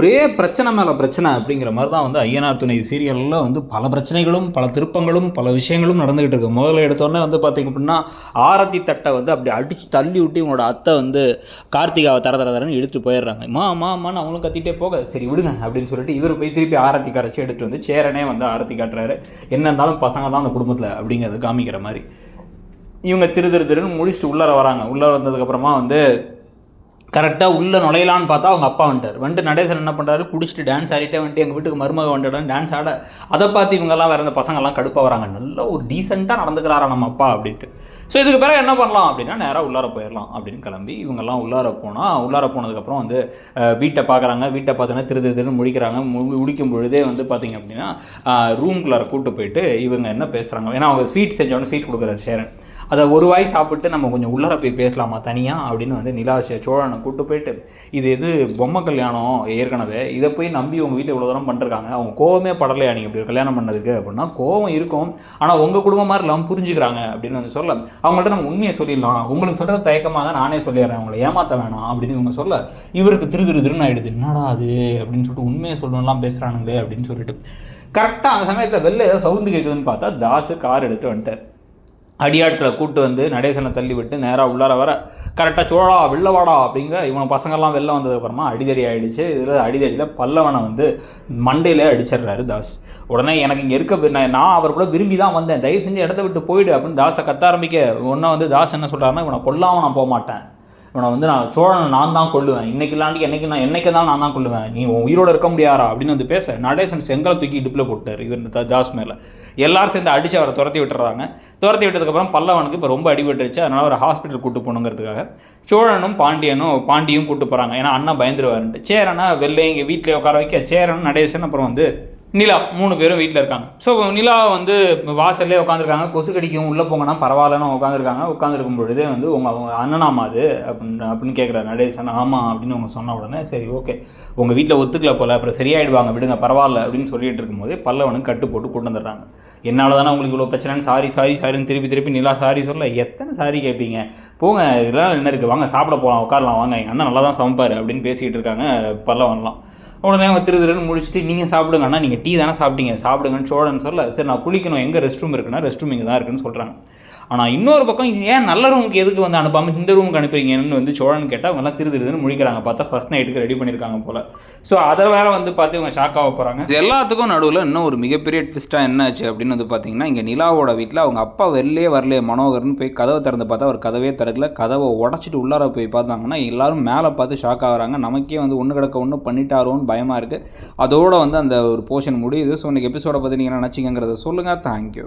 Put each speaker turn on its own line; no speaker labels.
ஒரே பிரச்சனை மேலே பிரச்சனை அப்படிங்கிற மாதிரி தான் வந்து ஐயனார் துணை சீரியலில் வந்து பல பிரச்சனைகளும் பல திருப்பங்களும் பல விஷயங்களும் நடந்துகிட்டு இருக்கு. முதல்ல எடுத்தோடனே வந்து பார்த்திங்க அப்படின்னா ஆரத்தி தட்டை வந்து அப்படி அடித்து தள்ளி விட்டு இவங்களோட அத்தை வந்து கார்த்திகாவை தர தர தரன்னு எடுத்து போயிடுறாங்க. மா மாமான்னு அம்மான்னு அவங்களும் கத்திட்டே போக சரி விடுங்க அப்படின்னு சொல்லிட்டு இவர் போய் திருப்பி ஆரத்தி கரைச்சி எடுத்துட்டு வந்து சேரனே வந்து ஆரத்தி காட்டுறாரு. என்ன இருந்தாலும் பசங்க தான் அந்த குடும்பத்தில் அப்படிங்கிறது காமிக்கிற மாதிரி. இவங்க திரு திரு திருன்னு முடிச்சுட்டு உள்ளார வராங்க. உள்ளார வந்ததுக்கப்புறமா வந்து கரெக்டாக உள்ளே நுழையலான்னு பார்த்தா அவங்க அப்பா வந்துட்டார். வந்துட்டு நடேசன் என்ன பண்ணுறாரு குடிச்சிட்டு டான்ஸ் ஆடிட்டே வந்துட்டு எங்கள் வீட்டுக்கு மருமக வந்துட்டான் டான்ஸ் ஆட. அதை பார்த்து இவங்கெல்லாம் வேறு இந்த பசங்கள்லாம் கடுப்பாக வராங்க. நல்ல ஒரு டீசெண்டாக நடந்துக்கிறாரா நம்ம அப்பா அப்படின்ட்டு. ஸோ இதுக்கு பிறகு என்ன பண்ணலாம் அப்படின்னா நேராக உள்ளார போயிடலாம் அப்படின்னு கிளம்பி இவங்கெல்லாம் உள்ளார போனால் உள்ளார போனதுக்கப்புறம் வந்து வீட்டை பார்க்குறாங்க. வீட்டை பார்த்தோன்னா திரு திரு திருன்னு முழிக்கிறாங்க. முடிக்கும் பொழுதே வந்து பார்த்தீங்க அப்படின்னா ரூம்குள்ளார கூட்டு போயிட்டு இவங்க என்ன பேசுகிறாங்க ஏன்னா அவங்க ஸ்வீட் செஞ்சோடனே ஸ்வீட் கொடுக்குறாரு சேரன். அதை ஒரு வாய் சாப்பிட்டு நம்ம கொஞ்சம் உள்ளார போய் பேசலாமா தனியாக அப்படின்னு வந்து நிலாச சோழனை கூப்பிட்டு போயிட்டு இது இது பொம்மை கல்யாணம் ஏற்கனவே? இதை போய் நம்பி உங்கள் வீட்டில் இவ்வளோ தூரம் பண்ணிருக்காங்க. அவங்க கோவமே படலையா நீங்கள் இப்படி ஒரு கல்யாணம் பண்ணதுக்கு? அப்படின்னா கோவம் இருக்கும். ஆனால் உங்கள் குடும்பமாக இல்லாமல் புரிஞ்சுக்கிறாங்க அப்படின்னு வந்து சொல்ல அவங்கள்ட்ட நம்ம உண்மையை சொல்லிடலாம். உங்களுக்கு சொல்கிற தயக்கமாக தான் நானே சொல்லிடுறேன். அவங்கள ஏமாற்ற வேணாம் அப்படின்னு இவங்க சொல்ல இவருக்கு திரு திரு திருன்னு ஆகிடுது என்னடா அது? அப்படின்னு சொல்லிட்டு உண்மையை சொல்லணும்லாம் பேசுகிறானுங்களே அப்படின்னு சொல்லிட்டு கரெக்டாக அந்த சமயத்தில் வெளில ஏதோ சவுண்டு கேட்குதுன்னு பார்த்தா தாசு கார் எடுத்து வந்துட்டார். அடியாட்களை கூட்டு வந்து நடேசனை தள்ளி விட்டு நேராக உள்ளார வர கரெக்டாக சோழா வெளில வாடா அப்படிங்கிற இவன் பசங்கள்லாம் வெளில வந்ததுக்கப்புறமா அடிதடி ஆகிடுச்சு இதில் அடிதடியில் பல்லவனை வந்து மண்டையில் அடிச்சிடுறாரு தாஸ். உடனே எனக்கு இங்கே இருக்க நான் நான் அவர் கூட விரும்பி தான் வந்தேன். தயவு செஞ்சு இடத்த விட்டு போயிடு அப்படின்னு தாஸை கத்த ஆரம்பிக்க. ஒன்றா வந்து தாஸ் என்ன சொல்கிறாருன்னா இவனை கொல்லாமல் நான் போக மாட்டேன் இவனை வந்து நான் சோழனை நான் தான் கொள்ளுவேன் இன்னைக்கு இல்லாண்டி என்னைக்கு நான் என்னைக்கு தான் நான் தான் கொல்லுவேன். நீ உன் உயிரோட இருக்க முடியாரா அப்படின்னு வந்து பேச நடேசன் செங்கலை தூக்கி இடுப்பில் போட்டார் இவர் ஜாஸ் மேலே. எல்லாரும் சேர்ந்து அடித்து அவரை துரத்தி விட்டுறாங்க. துரத்தி விட்டதுக்கப்புறம் பல்லவனுக்கு இப்போ ரொம்ப அடிபட்டுருச்சு. அதனால் அவரை ஹாஸ்பிட்டல் கூட்டு போகணுங்கிறதுக்காக சோழனும் பாண்டியனும் பாண்டியும் கூட்டு போகிறாங்க ஏன்னா அண்ணன் பயந்துருவாருன்ட்டு. சேரனா வெளில இங்கே வீட்டில் உட்கார வைக்க. சேரன் நடேசன் அப்புறம் வந்து நிலா மூணு பேரும் வீட்டில் இருக்காங்க. ஸோ நிலா வந்து வாசல்லே உட்காந்துருக்காங்க கொசு கடிக்கும் உள்ளே போங்கன்னா பரவாயில்லன்னு உட்காந்துருக்காங்க உட்காந்துருக்கும் பொழுதே வந்து உங்கள் அவங்க அண்ணனாமா அது? அப்படின்னு அப்படின்னு கேட்குறாரு நடேசன். ஆமாம் அப்படின்னு அவங்க சொன்ன உடனே சரி ஓகே உங்கள் வீட்டில் ஒத்துக்கல போல அப்புறம் சரியாயிடுவாங்க விடுங்க பரவாயில்ல அப்படின்னு சொல்லிட்டு இருக்கும்போதே பல்லவனுக்கு கட்டு போட்டு கொண்டு வந்துடுறாங்க. என்னால் தானே உங்களுக்கு இவ்வளோ பிரச்சனைன்னு சாரி சாரி சாரின்னு திருப்பி திருப்பி நிலா சாரி சொல்ல எத்தனை சாரி கேட்பீங்க போங்க இதெல்லாம் என்ன இருக்குது வாங்க சாப்பிட போகலாம் உட்காரலாம் வாங்க. எங்கள் அண்ணன் நல்லா தான் சமைப்பார் அப்படின்னு பேசிகிட்டு இருக்காங்க பல்லவன்லாம். உடனே அவங்க திரு திருன்னு முடிச்சுட்டு நீங்கள் சாப்பிடுங்க அண்ணா நீங்கள் டீ தானே சாப்பிட்டீங்க. சாப்பிடுங்கன்னு சோழன் சொல்ல சரி நான் குளிக்கணும். எங்கே ரெஸ்ட் ரூம் இருக்குன்னா ரெஸ்ட் ரூம் இங்கே தான் இருக்குன்னு சொல்கிறாங்க ஆனால் இன்னொரு பக்கம் இது ஏன் நல்ல ரூமுக்கு எதுக்கு வந்து அனுப்பாமல் இந்த ரூமுக்கு அனுப்புறீங்கன்னு வந்து சோழன் கேட்டால் அவங்கலாம் திரு திருன்னு முழிக்கிறாங்க பார்த்தா ஃபஸ்ட் நைட்டுக்கு ரெடி பண்ணியிருக்காங்க போல். ஸோ அதை வேற வந்து பார்த்து இவங்க ஷாக் ஆக போகிறாங்க இது எல்லாத்துக்கும் நடுவில் இன்னும் ஒரு மிகப்பெரிய ட்விஸ்ட்டாக என்ன ஆச்சு அப்படின்னு வந்து பார்த்தீங்கன்னா இங்கே நிலாவோட வீட்டில் அவங்க அப்பா வெளிலே வரலையே மனோகர்னு போய் கதவை திறந்து பார்த்தா அவர் கதவே திறக்கல. கதவை உடச்சிட்டு உள்ளார போய் பார்த்தாங்கன்னா எல்லாரும் மேலே பார்த்து ஷாக் ஆகிறாங்க. நமக்கே வந்து ஒன்று கிடக்க ஒன்று பண்ணிட்டாரோன்னு பயமாக இருக்குது அதோட வந்து அந்த ஒரு போர்ஷன் முடியுது. ஸோ இன்றைக்கி எபிசோடை பற்றி நீங்கள் நினச்சிங்கிறத சொல்லுங்கள் தேங்க்யூ